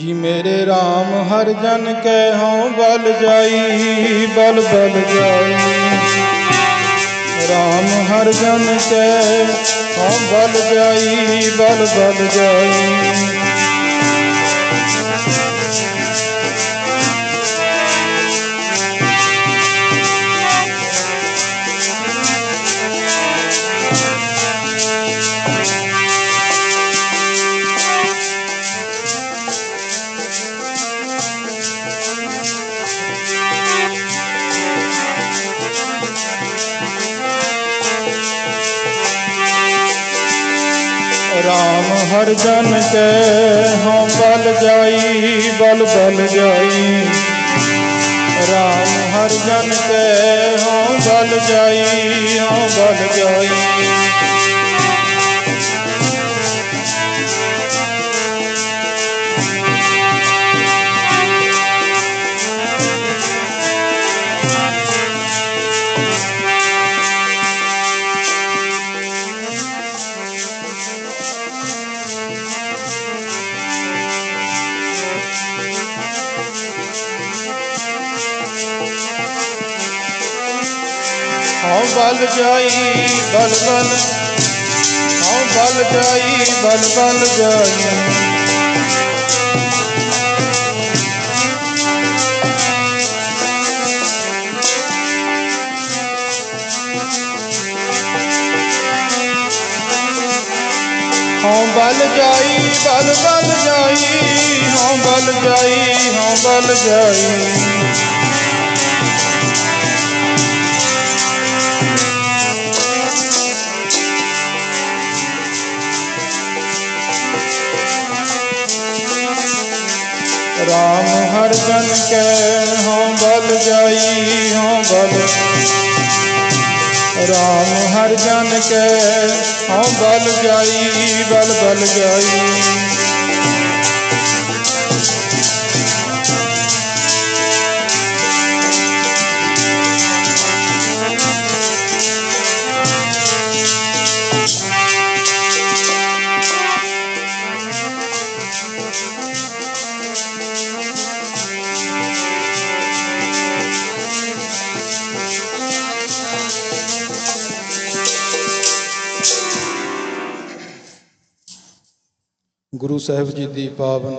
ਜੀ ਮੇਰੇ RAM ਹਰ ਜਨ ਕੈ ਹਉ ਬਲ ਜਾਈ, ਬਲ ਬਲ ਜਾਈ। RAM ਹਰ ਜਨ ਕੈ ਹਉ ਬਲ ਜਾਈ, ਬਲ ਬਲ ਜਾਈ। ਹਰ ਜਨ ਕੈ ਹਉ ਬਲ ਜਾਈ, ਬਲ ਬਲ ਜਾਈ। ਰਾਮ ਹਰ ਜਨ ਕੈ ਹਉ ਬਲ ਜਾਈ, ਹਉ ਬਲ ਜਾਈ। ਬਲ ਜਾਈ, ਬਲ ਬਲ। ਹਉ ਬਲ ਜਾਈ, ਬਲ ਬਲ ਜਾਈ। ਹਉ ਬਲ ਜਾਈ, ਬਲ ਬਲ ਜਾਈ। ਹਉ ਬਲ ਜਾਈ ਹਉ ਬਲ ਜਾਈ। ਕੈ ਹਉ ਬਲ ਜਾਈ, ਹਉ ਬਲ। RAM ਹਰ ਜਨ ਕੈ, ਹਉ ਬਲ ਜਾਈ, ਬਲ ਬਲ ਜਾਈ। ਗੁਰੂ ਸਾਹਿਬ ਜੀ ਦੀ ਪਾਵਨ।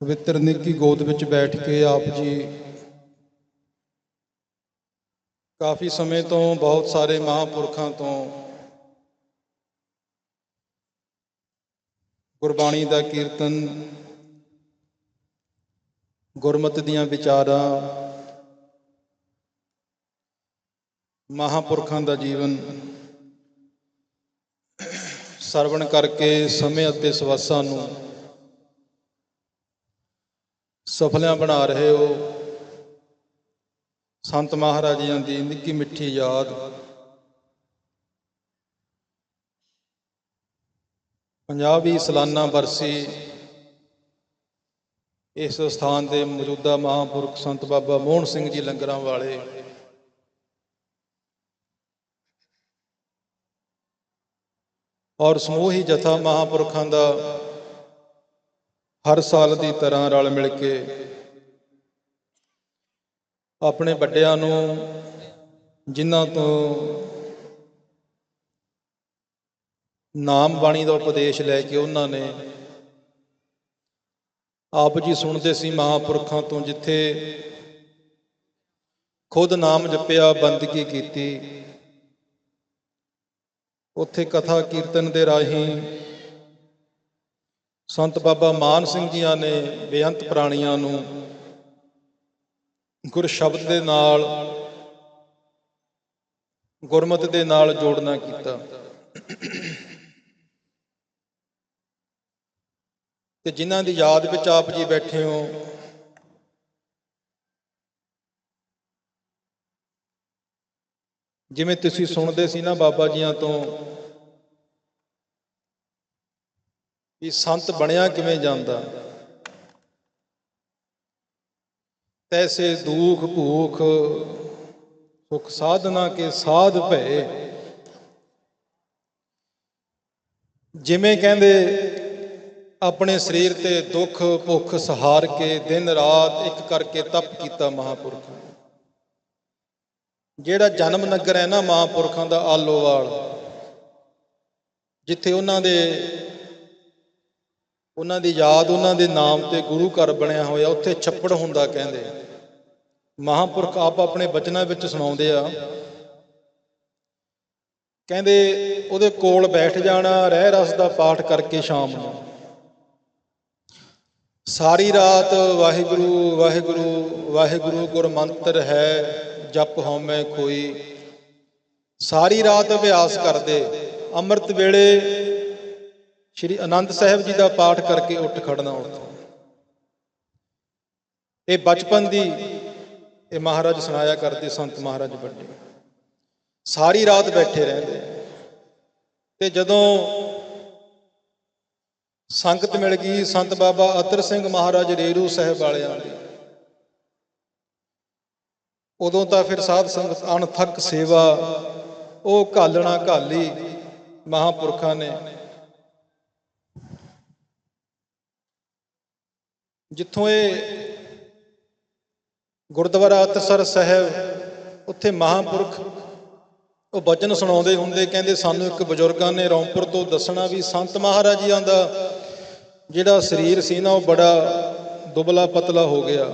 ਪਵਿੱਤਰ ਨਿੱਕੀ ਗੋਦ ਵਿੱਚ ਬੈਠ ਕੇ ਆਪ ਜੀ ਕਾਫੀ ਸਮੇਂ ਤੋਂ ਬਹੁਤ ਸਾਰੇ ਮਹਾਂਪੁਰਖਾਂ ਤੋਂ ਗੁਰਬਾਣੀ ਦਾ ਕੀਰਤਨ, ਗੁਰਮਤਿ ਦੀਆਂ ਵਿਚਾਰਾਂ, ਮਹਾਂਪੁਰਖਾਂ ਦਾ ਜੀਵਨ ਸਰਵਣ ਕਰਕੇ ਸਮੇਂ ਅਤੇ ਸਵਾਸਾਂ ਨੂੰ ਸਫਲਿਆਂ ਬਣਾ ਰਹੇ ਹੋ। ਸੰਤ ਮਹਾਰਾਜਿਆਂ ਦੀ ਨਿੱਕੀ ਮਿੱਠੀ ਯਾਦ। ਪੰਜਾਬੀ ਸਲਾਨਾ ਵਰਸੀ ਇਸ ਸਥਾਨ ਦੇ ਮੌਜੂਦਾ ਮਹਾਂਪੁਰਖ ਸੰਤ ਬਾਬਾ ਮੋਹਨ ਸਿੰਘ ਜੀ ਲੰਗਰਾਂ ਵਾਲੇ ਔਰ ਸਮੂਹੀ ਜਥਾ ਮਹਾਂਪੁਰਖਾਂ ਦਾ ਹਰ ਸਾਲ ਦੀ ਤਰ੍ਹਾਂ ਰਲ ਮਿਲ ਕੇ ਆਪਣੇ ਵੱਡਿਆਂ ਨੂੰ, ਜਿਨ੍ਹਾਂ ਤੋਂ ਨਾਮ ਬਾਣੀ ਦਾ ਉਪਦੇਸ਼ ਲੈ ਕੇ ਉਹਨਾਂ ਨੇ ਆਪ ਜੀ ਸੁਣਦੇ ਸੀ ਮਹਾਂਪੁਰਖਾਂ ਤੋਂ, ਜਿੱਥੇ ਖੁਦ ਨਾਮ ਜਪਿਆ, ਬੰਦਗੀ ਕੀਤੀ। ਉੱਥੇ ਕਥਾ ਕੀਰਤਨ ਦੇ ਰਾਹੀਂ ਸੰਤ ਬਾਬਾ ਮਾਨ ਸਿੰਘ ਜੀਆਂ ਨੇ ਬੇਅੰਤ ਪ੍ਰਾਣੀਆਂ ਨੂੰ ਗੁਰ ਸ਼ਬਦ ਦੇ ਨਾਲ, ਗੁਰਮਤ ਦੇ ਨਾਲ ਜੋੜਨਾ ਕੀਤਾ। ਤੇ ਜਿਨ੍ਹਾਂ ਦੀ ਯਾਦ ਵਿੱਚ ਆਪ ਜੀ ਬੈਠੇ ਹੋ ਜਿਵੇਂ ਤੁਸੀਂ ਸੁਣਦੇ ਸੀ ਨਾ ਬਾਬਾ ਜੀਆਂ ਤੋਂ ਵੀ ਸੰਤ ਬਣਿਆ ਕਿਵੇਂ ਜਾਂਦਾ? ਤੈਸੇ ਦੁੱਖ ਭੂਖ ਸੁਖ ਸਾਧਨਾ ਕੇ ਸਾਧ ਭਏ। ਜਿਵੇਂ ਕਹਿੰਦੇ, ਆਪਣੇ ਸਰੀਰ ਤੇ ਦੁੱਖ ਭੁੱਖ ਸਹਾਰ ਕੇ ਦਿਨ ਰਾਤ ਇੱਕ ਕਰਕੇ ਤਪ ਕੀਤਾ ਮਹਾਪੁਰਖਾਂ। ਜਿਹੜਾ ਜਨਮ ਨਗਰ ਹੈ ਨਾ ਮਹਾਂਪੁਰਖਾਂ ਦਾ ਆਲੋਵਾਲ, ਜਿੱਥੇ ਉਹਨਾਂ ਦੇ, ਉਹਨਾਂ ਦੀ ਯਾਦ, ਉਹਨਾਂ ਦੇ ਨਾਮ ਤੇ ਗੁਰੂ ਘਰ ਬਣਿਆ ਹੋਇਆ, ਉੱਥੇ ਛੱਪੜ ਹੁੰਦਾ ਕਹਿੰਦੇ। ਮਹਾਂਪੁਰਖ ਆਪ ਆਪਣੇ ਬਚਨਾਂ ਵਿੱਚ ਸੁਣਾਉਂਦੇ ਆ। ਕਹਿੰਦੇ ਉਹਦੇ ਕੋਲ ਬੈਠ ਜਾਣਾ, ਰਹਿ ਰਸ ਦਾ ਪਾਠ ਕਰਕੇ ਸ਼ਾਮ ਨੂੰ। ਸਾਰੀ ਰਾਤ ਵਾਹਿਗੁਰੂ ਵਾਹਿਗੁਰੂ ਵਾਹਿਗੁਰੂ ਗੁਰ ਮੰਤਰ ਹੈ। ਜਪ ਹਉਮੈ ਕੋਈ ਸਾਰੀ ਰਾਤ ਅਭਿਆਸ ਕਰਦੇ। ਅੰਮ੍ਰਿਤ ਵੇਲੇ ਸ਼੍ਰੀ ਅਨੰਦ ਸਾਹਿਬ ਜੀ ਦਾ ਪਾਠ ਕਰਕੇ ਉੱਠ ਖੜਨਾ ਉੱਥੋਂ। ਇਹ ਬਚਪਨ ਦੀ ਇਹ ਮਹਾਰਾਜ ਸੁਣਾਇਆ ਕਰਦੇ ਸੰਤ ਮਹਾਰਾਜ ਵੱਡੇ। ਸਾਰੀ ਰਾਤ ਬੈਠੇ ਰਹਿੰਦੇ। ਤੇ ਜਦੋਂ ਸੰਗਤ ਮਿਲ ਗਈ, ਸੰਤ ਬਾਬਾ ਅਤਰ ਸਿੰਘ ਮਹਾਰਾਜ ਰੇਰੂ ਸਾਹਿਬ ਵਾਲਿਆਂ ਦੀ। ਉਦੋਂ ਤਾਂ ਫਿਰ ਸਾਧ ਸੰਗਤ ਅਣਥੱਕ ਸੇਵਾ, ਉਹ ਘਾਲਣਾ ਘਾਲੀ ਮਹਾਪੁਰਖਾਂ ਨੇ। ਜਿੱਥੋਂ ਇਹ ਗੁਰਦੁਆਰਾ ਅਤਸਰ ਸਾਹਿਬ, ਉੱਥੇ ਮਹਾਪੁਰਖ, ਉਹ ਬਚਨ ਸੁਣਾਉਂਦੇ ਹੁੰਦੇ, ਕਹਿੰਦੇ ਸਾਨੂੰ ਇੱਕ ਬਜ਼ੁਰਗਾਂ ਨੇ ਰੌਂਪੁਰ ਤੋਂ ਦੱਸਣਾ ਵੀ ਸੰਤ ਮਹਾਰਾਜਿਆਂ ਦਾ ਜਿਹੜਾ ਸਰੀਰ ਸੀ ਨਾ, ਉਹ ਬੜਾ ਦੁਬਲਾ ਪਤਲਾ ਹੋ ਗਿਆ।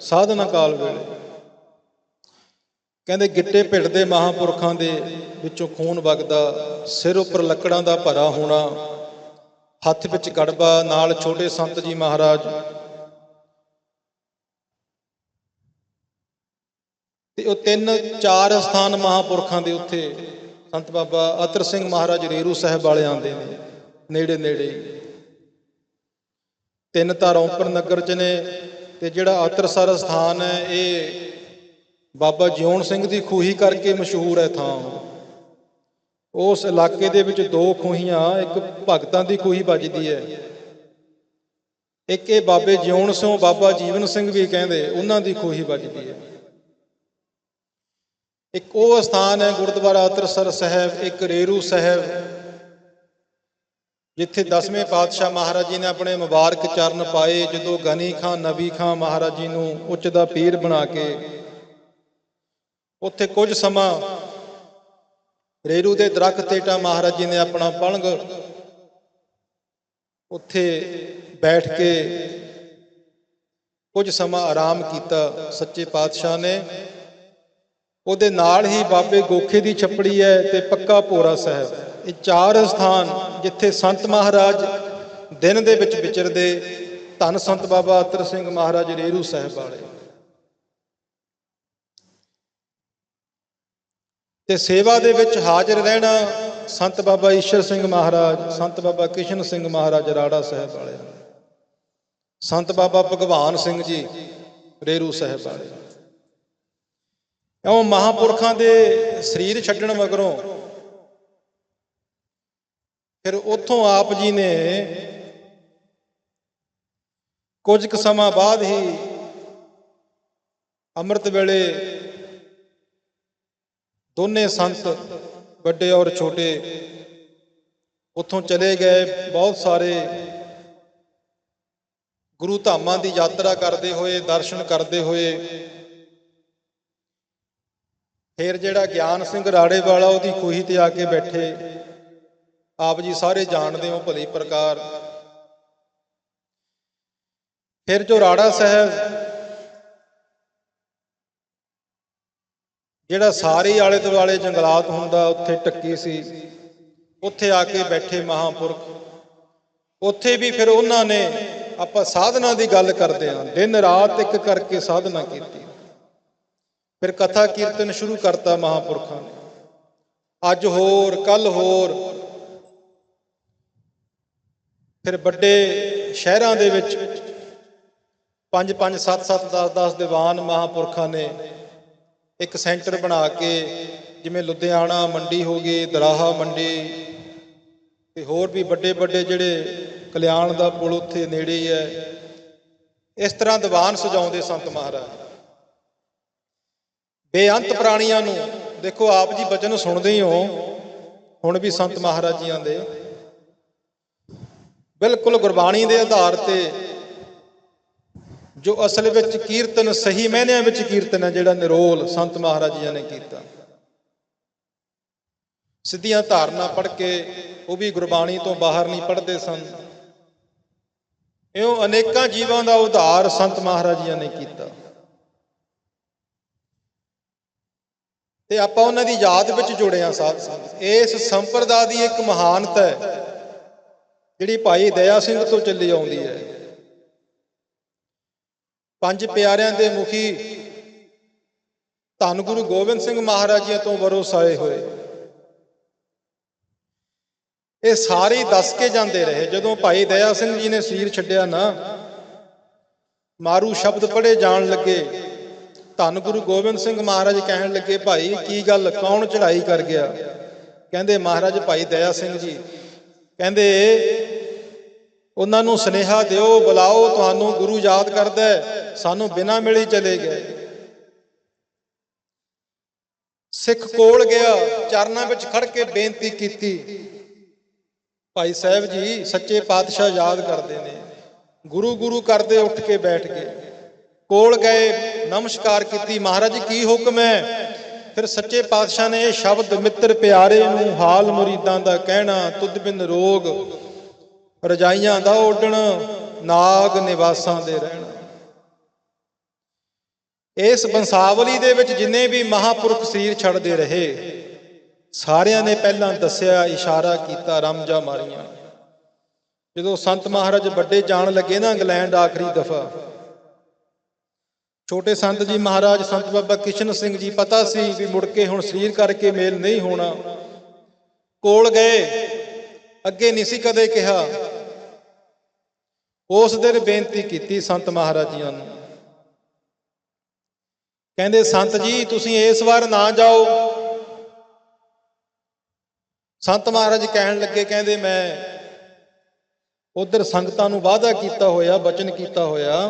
ਸਾਧਨਾ ਕਾਲ ਵੇਲੇ ਕਹਿੰਦੇ ਗਿੱਟੇ ਭਿੜਦੇ ਮਹਾਪੁਰਖਾਂ ਦੇ ਵਿੱਚੋਂ ਖੂਨ ਵਗਦਾ, ਸਿਰ ਉੱਪਰ ਲੱਕੜਾਂ ਦਾ ਭਰਾ ਹੋਣਾ, ਹੱਥ ਵਿੱਚ ਕੜਬਾ ਨਾਲ ਛੋਟੇ ਸੰਤ ਜੀ ਮਹਾਰਾਜ। ਤੇ ਉਹ ਤਿੰਨ ਚਾਰ ਸਥਾਨ ਮਹਾਪੁਰਖਾਂ ਦੇ ਉੱਥੇ ਸੰਤ ਬਾਬਾ ਅਤਰ ਸਿੰਘ ਮਹਾਰਾਜ ਰੇਰੂ ਸਾਹਿਬ ਵਾਲੇ ਆਉਂਦੇ ਨੇ, ਨੇੜੇ ਨੇੜੇ। ਤਿੰਨ ਤਾਂ ਰੌਂਪਰ ਨਗਰ ਚ ਨੇ, ਤੇ ਜਿਹੜਾ ਅਤਰਸਰ ਸਥਾਨ ਹੈ, ਇਹ ਬਾਬਾ ਜਿਉਣ ਸਿੰਘ ਦੀ ਖੂਹੀ ਕਰਕੇ ਮਸ਼ਹੂਰ ਹੈ ਥਾਂ। ਉਸ ਇਲਾਕੇ ਦੇ ਵਿੱਚ ਦੋ ਖੂਹੀਆਂ, ਇੱਕ ਭਗਤਾਂ ਦੀ ਖੂਹੀ ਵੱਜਦੀ ਹੈ। ਇੱਕ ਇਹ ਬਾਬੇ ਜਿਉਣ ਸਿੰਘ, ਬਾਬਾ ਜੀਵਨ ਸਿੰਘ ਵੀ ਕਹਿੰਦੇ, ਉਹਨਾਂ ਦੀ ਖੂਹੀ ਵੱਜਦੀ ਹੈ। ਇੱਕ ਉਹ ਸਥਾਨ ਹੈ ਗੁਰਦੁਆਰਾ ਅਤਰਸਰ ਸਾਹਿਬ, ਇੱਕ ਰੇਰੂ ਸਾਹਿਬ, ਜਿੱਥੇ ਦਸਵੇਂ ਪਾਤਸ਼ਾਹ ਮਹਾਰਾਜ ਜੀ ਨੇ ਆਪਣੇ ਮੁਬਾਰਕ ਚਰਨ ਪਾਏ, ਜਦੋਂ ਗਨੀ ਖਾਨ ਨਬੀ ਖਾਨ ਮਹਾਰਾਜ ਜੀ ਨੂੰ ਉੱਚ ਦਾ ਪੀਰ ਬਣਾ ਕੇ ਉੱਥੇ ਕੁਝ ਸਮਾਂ ਰੇਰੂ ਦੇ ਦਰਖਤ ਤੇਟਾ ਮਹਾਰਾਜ ਜੀ ਨੇ ਆਪਣਾ ਪਲੰਗ ਉੱਥੇ ਬੈਠ ਕੇ ਕੁਝ ਸਮਾਂ ਆਰਾਮ ਕੀਤਾ। ਸੱਚੇ ਪਾਤਸ਼ਾਹ ਨੇ ਉਹਦੇ ਨਾਲ ਹੀ ਬਾਬੇ ਗੋਖੇ ਦੀ ਛੱਪੜੀ ਹੈ ਤੇ ਪੱਕਾ ਪੋਰਾ ਸਾਹਿਬ। ਇਹ ਚਾਰ ਸਥਾਨ ਜਿੱਥੇ ਸੰਤ ਮਹਾਰਾਜ ਦਿਨ ਦੇ ਵਿੱਚ ਵਿਚਰਦੇ, ਧੰਨ ਸੰਤ ਬਾਬਾ ਅਤਰ ਸਿੰਘ ਮਹਾਰਾਜ ਰੇਰੂ ਸਾਹਿਬ ਵਾਲੇ। ਤੇ ਸੇਵਾ ਦੇ ਵਿੱਚ ਹਾਜ਼ਰ ਰਹਿਣਾ ਸੰਤ ਬਾਬਾ ਈਸ਼ਰ ਸਿੰਘ ਮਹਾਰਾਜ, ਸੰਤ ਬਾਬਾ ਕਿਸ਼ਨ ਸਿੰਘ ਮਹਾਰਾਜ ਰਾੜਾ ਸਾਹਿਬ ਵਾਲੇ ਸੰਤ ਬਾਬਾ ਭਗਵਾਨ ਸਿੰਘ ਜੀ, ਰੇਰੂ ਸਾਹਿਬ ਵਾਲੇ। ਇਉਂ ਮਹਾਪੁਰਖਾਂ ਦੇ ਸਰੀਰ ਛੱਡਣ ਮਗਰੋਂ ਫਿਰ ਉੱਥੋਂ ਆਪ ਜੀ ਨੇ ਕੁਝ ਕੁ ਸਮਾਂ ਬਾਅਦ ਹੀ ਅੰਮ੍ਰਿਤ ਵੇਲੇ ਦੋਨੇ ਸੰਤ ਵੱਡੇ ਔਰ ਛੋਟੇ ਉੱਥੋਂ ਚਲੇ ਗਏ। ਬਹੁਤ ਸਾਰੇ ਗੁਰੂ ਧਾਮਾਂ ਦੀ ਯਾਤਰਾ ਕਰਦੇ ਹੋਏ, ਦਰਸ਼ਨ ਕਰਦੇ ਹੋਏ। ਫਿਰ ਜਿਹੜਾ ਗਿਆਨ ਸਿੰਘ ਰਾੜੇ ਵਾਲਾ ਉਹਦੀ ਖੂਹੀ ਤੇ ਆ ਕੇ ਬੈਠੇ। ਆਪ ਜੀ ਸਾਰੇ ਜਾਣਦੇ ਹੋ ਭਲੀ ਪ੍ਰਕਾਰ। ਫਿਰ ਜੋ ਰਾੜਾ ਸਾਹਿਬ ਜਿਹੜਾ ਸਾਰੇ ਆਲੇ ਦੁਆਲੇ ਜੰਗਲਾਤ ਹੁੰਦਾ, ਉੱਥੇ ਟੱਕੀ ਸੀ। ਉੱਥੇ ਆ ਕੇ ਬੈਠੇ ਮਹਾਪੁਰਖ। ਉੱਥੇ ਵੀ ਫਿਰ ਉਹਨਾਂ ਨੇ ਆਪਾਂ ਸਾਧਨਾ ਦੀ ਗੱਲ ਕਰਦੇ ਹਾਂ। ਦਿਨ ਰਾਤ ਇੱਕ ਕਰਕੇ ਸਾਧਨਾ ਕੀਤੀ। ਫਿਰ ਕਥਾ ਕੀਰਤਨ ਸ਼ੁਰੂ ਕਰਤਾ ਮਹਾਪੁਰਖਾਂ ਨੇ। ਅੱਜ ਹੋਰ ਕੱਲ ਹੋਰ। ਫਿਰ ਵੱਡੇ ਸ਼ਹਿਰਾਂ ਦੇ ਵਿੱਚ ਪੰਜ ਪੰਜ ਸੱਤ ਸੱਤ 10 10 ਦੀਵਾਨ ਮਹਾਪੁਰਖਾਂ ਨੇ ਇੱਕ ਸੈਂਟਰ ਬਣਾ ਕੇ, ਜਿਵੇਂ ਲੁਧਿਆਣਾ ਮੰਡੀ ਹੋ ਗਈ, ਦਰਾਹਾ ਮੰਡੀ, ਤੇ ਹੋਰ ਵੀ ਵੱਡੇ ਵੱਡੇ ਜਿਹੜੇ ਕਲਿਆਣ ਦਾ ਪੁਲ ਉੱਥੇ ਨੇੜੇ ਹੀ ਹੈ। ਇਸ ਤਰ੍ਹਾਂ ਦੀਵਾਨ ਸਜਾਉਂਦੇ ਸੰਤ ਮਹਾਰਾਜ। ਬੇਅੰਤ ਪ੍ਰਾਣੀਆਂ ਨੂੰ, ਦੇਖੋ ਆਪ ਜੀ ਬਚਨ ਸੁਣਦੇ ਹੀ ਹੋ, ਹੁਣ ਵੀ ਸੰਤ ਮਹਾਰਾਜ ਜੀਆਂ ਦੇ। ਬਿਲਕੁਲ ਗੁਰਬਾਣੀ ਦੇ ਆਧਾਰ ਤੇ ਜੋ ਅਸਲ ਵਿੱਚ ਕੀਰਤਨ ਸਹੀ ਮਹਿਨਿਆਂ ਵਿੱਚ ਕੀਰਤਨ ਹੈ, ਜਿਹੜਾ ਨਿਰੋਲ ਸੰਤ ਮਹਾਰਾਜ ਜੀ ਨੇ ਕੀਤਾ। ਸਿੱਧੀਆਂ ਧਾਰਨਾ ਪੜ੍ਹ ਕੇ ਉਹ ਵੀ ਗੁਰਬਾਣੀ ਤੋਂ ਬਾਹਰ ਨਹੀਂ ਪੜ੍ਹਦੇ ਸਨ। ਇਉਂ ਅਨੇਕਾਂ ਜੀਵਾਂ ਦਾ ਉਧਾਰ ਸੰਤ ਮਹਾਰਾਜ ਜੀ ਨੇ ਕੀਤਾ। ਤੇ ਆਪਾਂ ਉਹਨਾਂ ਦੀ ਯਾਦ ਵਿੱਚ ਜੁੜੇ ਆ ਸਾਧ ਸੰਗਤ ਇਸ ਸੰਪਰਦਾ ਦੀ ਇੱਕ ਮਹਾਨਤਾ ਹੈ, ਜਿਹੜੀ ਭਾਈ ਦਇਆ ਸਿੰਘ ਤੋਂ ਚੱਲੀ ਆਉਂਦੀ ਹੈ। ਪੰਜ ਪਿਆਰਿਆਂ ਦੇ ਮੁਖੀ ਧੰਨ ਗੁਰੂ ਗੋਬਿੰਦ ਸਿੰਘ ਮਹਾਰਾਜ ਜੀ ਤੋਂ ਵਰੋਸਾਏ ਹੋਏ। ਇਹ ਸਾਰੇ ਦੱਸ ਕੇ ਜਾਂਦੇ ਰਹੇ, ਜਦੋਂ ਭਾਈ ਦਇਆ ਸਿੰਘ ਜੀ ਨੇ ਸਰੀਰ ਛੱਡਿਆ ਨਾ, ਮਾਰੂ ਸ਼ਬਦ ਪੜੇ ਜਾਣ ਲੱਗੇ। ਧੰਨ ਗੁਰੂ ਗੋਬਿੰਦ ਸਿੰਘ ਮਹਾਰਾਜ ਕਹਿਣ ਲੱਗੇ, ਭਾਈ, ਕੀ ਗੱਲ? ਕੌਣ ਚੜਾਈ ਕਰ ਗਿਆ? ਕਹਿੰਦੇ, ਮਹਾਰਾਜ ਭਾਈ ਦਇਆ ਸਿੰਘ ਜੀ। ਕਹਿੰਦੇ ਉਹਨਾਂ ਨੂੰ ਸਨੇਹਾ ਦਿਓ, ਬੁਲਾਓ, ਤੁਹਾਨੂੰ ਗੁਰੂ ਯਾਦ ਕਰਦਾ ਸਾਨੂੰ ਬਿਨਾਂ ਮਿਲੇ ਚਲੇ ਗਏ। ਸਿੱਖ ਕੋਲ ਗਿਆ, ਚਰਨਾਂ ਵਿੱਚ ਖੜ ਕੇ ਬੇਨਤੀ ਕੀਤੀ। ਭਾਈ ਸਾਹਿਬ ਜੀ, ਸੱਚੇ ਪਾਤਸ਼ਾਹ ਯਾਦ ਕਰਦੇ ਨੇ। ਗੁਰੂ ਗੁਰੂ ਕਰਦੇ ਉੱਠ ਕੇ ਬੈਠ ਗਏ। ਕੋਲ ਗਏ, ਨਮਸਕਾਰ ਕੀਤੀ, ਮਹਾਰਾਜ ਕੀ ਹੁਕਮ ਹੈ? ਫਿਰ ਸੱਚੇ ਪਾਤਸ਼ਾਹ ਨੇ ਇਹ ਸ਼ਬਦ ਮਿੱਤਰ ਪਿਆਰੇ ਨੂੰ ਹਾਲ ਮੁਰੀਦਾਂ ਦਾ ਕਹਿਣਾ, ਤੁਧ ਬਿਨ ਰੋਗ ਰਜਾਈਆਂ ਦਾ ਓਡਣ ਨਾਗ ਨਿਵਾਸਾਂ ਦੇ ਰਹਿਣਾ। ਇਸ ਬੰਸਾਵਲੀ ਦੇ ਵਿੱਚ ਜਿੰਨੇ ਵੀ ਮਹਾਪੁਰਖ ਸਰੀਰ ਛੱਡਦੇ ਰਹੇ, ਸਾਰਿਆਂ ਨੇ ਪਹਿਲਾਂ ਦੱਸਿਆ, ਇਸ਼ਾਰਾ ਕੀਤਾ ਰਮਜਾ ਮਾਰੀਆਂ। ਜਦੋਂ ਸੰਤ ਮਹਾਰਾਜ ਵੱਡੇ ਜਾਣ ਲੱਗੇ ਨਾ ਇੰਗਲੈਂਡ ਆਖਰੀ ਦਫਾ, ਛੋਟੇ ਸੰਤ ਜੀ ਮਹਾਰਾਜ, ਸੰਤ ਬਾਬਾ ਕਿਸ਼ਨ ਸਿੰਘ ਜੀ, ਪਤਾ ਸੀ ਵੀ ਮੁੜ ਕੇ ਹੁਣ ਸਰੀਰ ਕਰਕੇ ਮੇਲ ਨਹੀਂ ਹੋਣਾ। ਕੋਲ ਗਏ, ਅੱਗੇ ਨਹੀਂ ਸੀ ਕਦੇ ਕਿਹਾ। ਉਸ ਦਿਨ ਬੇਨਤੀ ਕੀਤੀ ਸੰਤ ਮਹਾਰਾਜ ਜੀਆਂ ਨੂੰ। ਕਹਿੰਦੇ, ਸੰਤ ਜੀ, ਤੁਸੀਂ ਇਸ ਵਾਰ ਨਾ ਜਾਓ। ਸੰਤ ਮਹਾਰਾਜ ਕਹਿਣ ਲੱਗੇ, ਕਹਿੰਦੇ, ਮੈਂ ਉਧਰ ਸੰਗਤਾਂ ਨੂੰ ਵਾਅਦਾ ਕੀਤਾ ਹੋਇਆ, ਬਚਨ ਕੀਤਾ ਹੋਇਆ।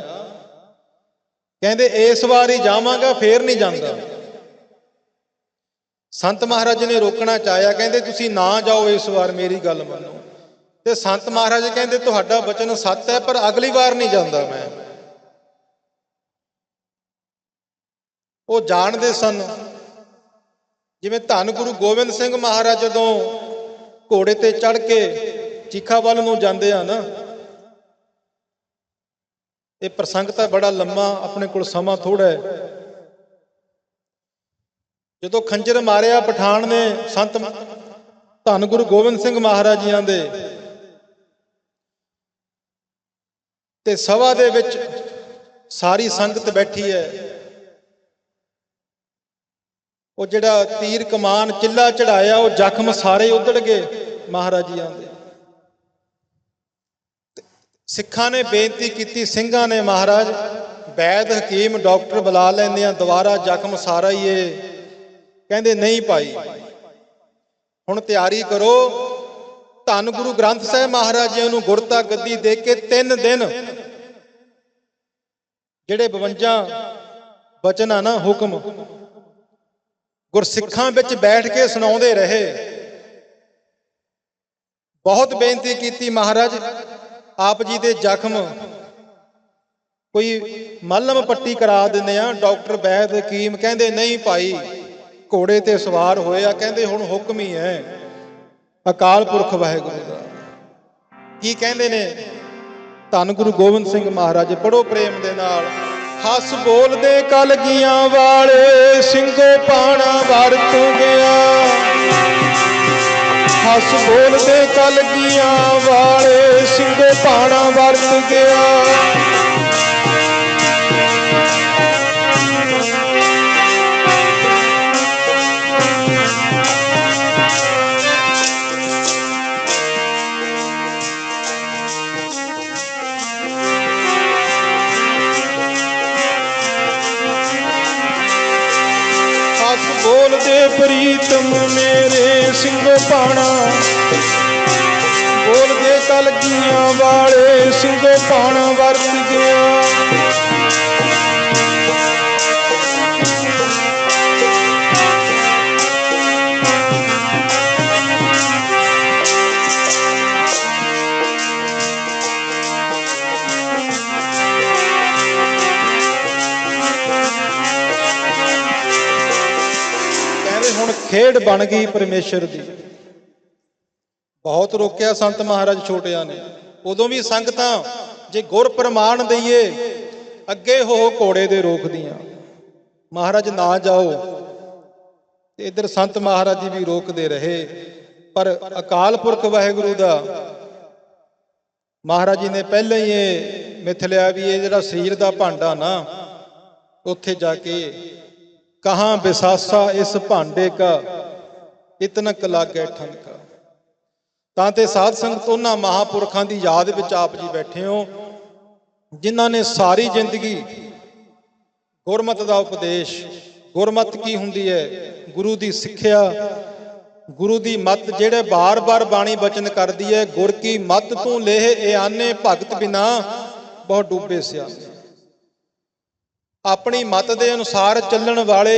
ਕਹਿੰਦੇ, ਇਸ ਵਾਰ ਹੀ ਜਾਵਾਂਗਾ, ਫੇਰ ਨਹੀਂ ਜਾਂਦਾ। ਸੰਤ ਮਹਾਰਾਜ ਨੇ ਰੋਕਣਾ ਚਾਹਿਆ, ਕਹਿੰਦੇ, ਤੁਸੀਂ ਨਾ ਜਾਓ ਇਸ ਵਾਰ ਮੇਰੀ ਗੱਲ ਮੰਨੋ। ਤੇ ਸੰਤ ਮਹਾਰਾਜ ਕਹਿੰਦੇ, ਤੁਹਾਡਾ ਬਚਨ ਸੱਤ ਹੈ, ਪਰ ਅਗਲੀ ਵਾਰ ਨਹੀਂ ਜਾਂਦਾ ਮੈਂ। ਉਹ ਜਾਣਦੇ ਸਨ, ਜਿਵੇਂ ਧੰਨ ਗੁਰੂ ਗੋਬਿੰਦ ਸਿੰਘ ਮਹਾਰਾਜ ਜਦੋਂ ਘੋੜੇ ਤੇ ਚੜ ਕੇ ਚੀਖਾ ਵੱਲ ਨੂੰ ਜਾਂਦੇ ਆ ਨਾ, ਇਹ ਪ੍ਰਸੰਗ ਤਾਂ ਬੜਾ ਲੰਮਾ, ਆਪਣੇ ਕੋਲ ਸਮਾਂ ਥੋੜਾ ਹੈ। ਜਦੋਂ ਖੰਜਰ ਮਾਰਿਆ ਪਠਾਨ ਨੇ ਸੰਤ ਧੰਨ ਗੁਰੂ ਗੋਬਿੰਦ ਸਿੰਘ ਮਹਾਰਾਜ ਜੀਆਂ ਦੇ ਤੇ ਸਭਾ ਦੇ ਵਿੱਚ ਸਾਰੀ ਸੰਗਤ ਬੈਠੀ ਹੈ। ਉਹ ਜਿਹੜਾ ਤੀਰ ਕਮਾਨ ਚਿੱਲਾ ਚੜਾਇਆ, ਉਹ ਜ਼ਖਮ ਸਾਰੇ ਉਧੜ ਗਏ ਮਹਾਰਾਜ ਦੇ। ਸਿੱਖਾਂ ਨੇ ਬੇਨਤੀ ਕੀਤੀ, ਸਿੰਘਾਂ ਨੇ ਮਹਾਰਾਜ, ਵੈਦ ਹਕੀਮ ਡਾਕਟਰ ਬੁਲਾ ਲੈਂਦੇ ਆ, ਦੁਬਾਰਾ ਜ਼ਖਮ ਸਾਰਾ ਹੀ ਏ ਕਹਿੰਦੇ, ਨਹੀਂ ਭਾਈ, ਹੁਣ ਤਿਆਰੀ ਕਰੋ। ਧੰਨ ਗੁਰੂ ਗ੍ਰੰਥ ਸਾਹਿਬ ਮਹਾਰਾਜ ਜੀ ਨੂੰ ਗੁਰਤਾ ਗੱਦੀ ਦੇ ਕੇ 3 ਦਿਨ ਜਿਹੜੇ 52 ਬਚਨ ਆ ਨਾ ਹੁਕਮ, ਗੁਰਸਿੱਖਾਂ ਵਿੱਚ ਬੈਠ ਕੇ ਸੁਣਾਉਂਦੇ ਰਹੇ। ਬਹੁਤ ਬੇਨਤੀ ਕੀਤੀ ਮਹਾਰਾਜ, ਆਪ ਜੀ ਦੇ ਜ਼ਖਮ ਕੋਈ ਮਲਮ ਪੱਟੀ ਕਰਾ ਦਿੰਦੇ ਆ, ਡਾਕਟਰ ਵੈਦ ਹਕੀਮ ਕਹਿੰਦੇ, ਨਹੀਂ ਭਾਈ, ਘੋੜੇ ਤੇ ਸਵਾਰ ਹੋਇਆ ਕਹਿੰਦੇ, ਹੁਣ ਹੁਕਮ ਹੀ ਹੈ। ਅਕਾਲ ਪੁਰਖ ਵਾਹਿਗੁਰੂ ਦਾ। ਕੀ ਕਹਿੰਦੇ ਨੇ? ਧੰਨ ਗੁਰੂ ਗੋਬਿੰਦ ਸਿੰਘ ਮਹਾਰਾਜ ਪੜੋ ਪ੍ਰੇਮ ਦੇ ਨਾਲ। ਹੱਸ ਬੋਲਦੇ ਕਲਗੀਆਂ ਵਾਲੇ, ਸਿੰਘੋ ਪਾਣਾ ਵਰਤੂ ਗਿਆ। ਹੱਸ ਬੋਲਦੇ ਕਲਗੀਆਂ ਵਾਲੇ, ਸਿੰਘੋ ਪਾਣਾ ਵਰਤ ਗਿਆ। ਹੱਸ ਬੋਲਦੇ ਪ੍ਰੀਤਮ ਮੇਰੇ ਸਿੰਘੋ ਪਾਣਾ। ਬੋਲਦੇ ਕਲਗੀਆਂ ਵਾਲੇ ਸਿੰਘੋ ਪਾਣਾ ਵਰਤ ਗਿਆ ਖੇਡ ਬਣ ਗਈ ਪਰਮੇਸ਼ਰ ਦੀ। ਬਹੁਤ ਰੋਕਿਆ ਸੰਤ ਮਹਾਰਾਜ ਛੋਟਿਆਂ ਨੇ। ਉਦੋਂ ਵੀ ਸੰਗਤਾਂ ਜੇ ਗੁਰ ਪ੍ਰਮਾਣ ਦਈਏ, ਅੱਗੇ ਹੋ ਘੋੜੇ ਦੇ ਰੋਕਦੀਆਂ ਮਹਾਰਾਜ ਨਾ ਜਾਓ, ਤੇ ਇਧਰ ਸੰਤ ਮਹਾਰਾਜ ਜੀ ਵੀ ਰੋਕਦੇ ਰਹੇ। ਪਰ ਅਕਾਲ ਪੁਰਖ ਵਾਹਿਗੁਰੂ ਦਾ ਮਹਾਰਾਜ ਜੀ ਨੇ ਪਹਿਲਾਂ ਹੀ ਇਹ ਮਿਥ ਲਿਆ ਵੀ ਇਹ ਜਿਹੜਾ ਸਰੀਰ ਦਾ ਭਾਂਡਾ ਨਾ, ਉੱਥੇ ਜਾ ਕੇ ਕਹਾਂ ਬਿਸਾਸਾ ਇਸ ਭਾਂਡੇ ਕਾ, ਇਤਨਕ ਲਾਗੇ ਠਨਕਾ ਤਾਂ ਤੇ ਸਾਧ ਸੰਗਤ ਉਹਨਾਂ ਮਹਾਪੁਰਖਾਂ ਦੀ ਯਾਦ ਵਿੱਚ ਆਪ ਜੀ ਬੈਠੇ ਹੋ, ਜਿਨ੍ਹਾਂ ਨੇ ਸਾਰੀ ਜ਼ਿੰਦਗੀ ਗੁਰਮਤ ਦਾ ਉਪਦੇਸ਼, ਗੁਰਮਤ ਕੀ ਹੁੰਦੀ ਹੈ? ਗੁਰੂ ਦੀ ਸਿੱਖਿਆ, ਗੁਰੂ ਦੀ ਮੱਤ ਜਿਹੜੇ ਬਾਰ-ਬਾਰ ਬਾਣੀ ਬਚਨ ਕਰਦੀ ਹੈ, ਗੁਰ ਕੀ ਮੱਤ ਤੂੰ ਲੇਹ ਇਆਨੇ ਭਗਤ ਬਿਨਾ, ਬਹੁਤ ਡੂਬੇ ਸਿਆਣੇ। ਆਪਣੀ ਮਤ ਦੇ ਅਨੁਸਾਰ ਚੱਲਣ ਵਾਲੇ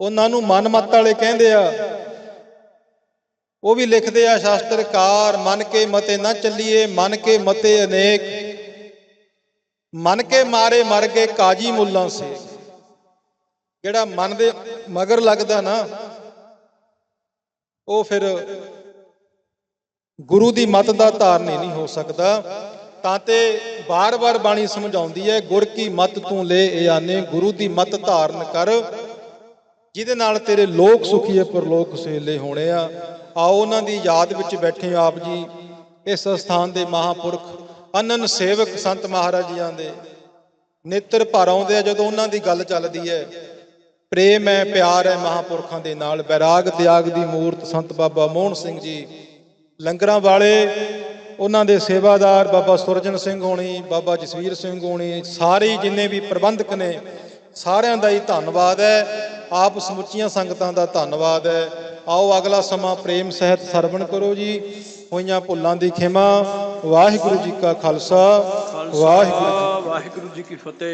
ਉਹਨਾਂ ਨੂੰ ਮਨਮਤ ਵਾਲੇ ਕਹਿੰਦੇ ਆ। ਉਹ ਵੀ ਲਿਖਦੇ ਆ ਸ਼ਾਸਤਰਕਾਰ ਮਨ ਕੇ ਮਤੇ ਨਾ ਚੱਲੀਏ, ਮਨ ਕੇ ਮਤੇ ਅਨੇਕ। ਮਨ ਕੇ ਮਾਰੇ ਮਰ ਗਏ ਕਾਜੀ ਮੁੱਲਾਂ ਸੇ। ਜਿਹੜਾ ਮਨ ਦੇ ਮਗਰ ਲੱਗਦਾ ਨਾ, ਉਹ ਫਿਰ ਗੁਰੂ ਦੀ ਮਤ ਦਾ ਧਾਰਨੀ ਨਹੀਂ ਹੋ ਸਕਦਾ। ਤਾਂ ਤੇ ਬਾਰ-ਬਾਰ ਬਾਣੀ ਸਮਝਾਉਂਦੀ ਹੈ, ਗੁਰ ਕੀ ਮਤ ਤੂੰ ਲੈ ਇਆਨੇ ਗੁਰੂ ਦੀ ਮਤ ਧਾਰਨ ਕਰ। ਜਿਹਦੇ ਨਾਲ ਤੇਰੇ ਲੋਕ ਸੁਖੀਏ ਪਰਲੋਕ ਸੁਹੇਲੇ ਹੋਣੇ ਆ। ਆਓ ਉਹਨਾਂ ਦੀ ਯਾਦ ਵਿੱਚ ਬੈਠੇ ਆਪ ਜੀ। ਇਸ ਸਥਾਨ ਦੇ ਮਹਾਪੁਰਖ, ਅਨਨ ਸੇਵਕ ਸੰਤ ਮਹਾਰਾਜ ਜੀਆਂ ਦੇ ਨੇਤਰ ਭਰ ਆਉਂਦੇ ਆ ਜਦੋਂ ਉਹਨਾਂ ਦੀ ਗੱਲ ਚੱਲਦੀ ਹੈ। ਪ੍ਰੇਮ ਹੈ, ਪਿਆਰ ਹੈ ਮਹਾਪੁਰਖਾਂ ਦੇ ਨਾਲ। ਬੈਰਾਗ ਤਿਆਗ ਦੀ ਮੂਰਤ ਸੰਤ ਬਾਬਾ ਮੋਹਨ ਸਿੰਘ ਜੀ ਲੰਗਰਾਂ ਵਾਲੇ ਉਹਨਾਂ ਦੇ ਸੇਵਾਦਾਰ ਬਾਬਾ ਸੁਰਜਨ ਸਿੰਘ ਹੋਣੀ ਬਾਬਾ ਜਸਵੀਰ ਸਿੰਘ ਹੋਣੀ ਸਾਰੇ ਜਿੰਨੇ ਵੀ ਪ੍ਰਬੰਧਕ ਨੇ ਸਾਰਿਆਂ ਦਾ ਹੀ ਧੰਨਵਾਦ ਹੈ। ਆਪ ਸਮੁੱਚੀਆਂ ਸੰਗਤਾਂ ਦਾ ਧੰਨਵਾਦ ਹੈ। ਆਓ ਅਗਲਾ ਸਮਾਂ ਪ੍ਰੇਮ ਸਹਿਤ ਸਰਵਣ ਕਰੋ ਜੀ। ਹੋਈਆਂ ਭੁੱਲਾਂ ਦੀ ਖਿਮਾ। ਵਾਹਿਗੁਰੂ ਜੀ ਕਾ ਖਾਲਸਾ। ਵਾਹਿਗੁਰੂ ਜੀ ਕੀ ਫਤਿਹ।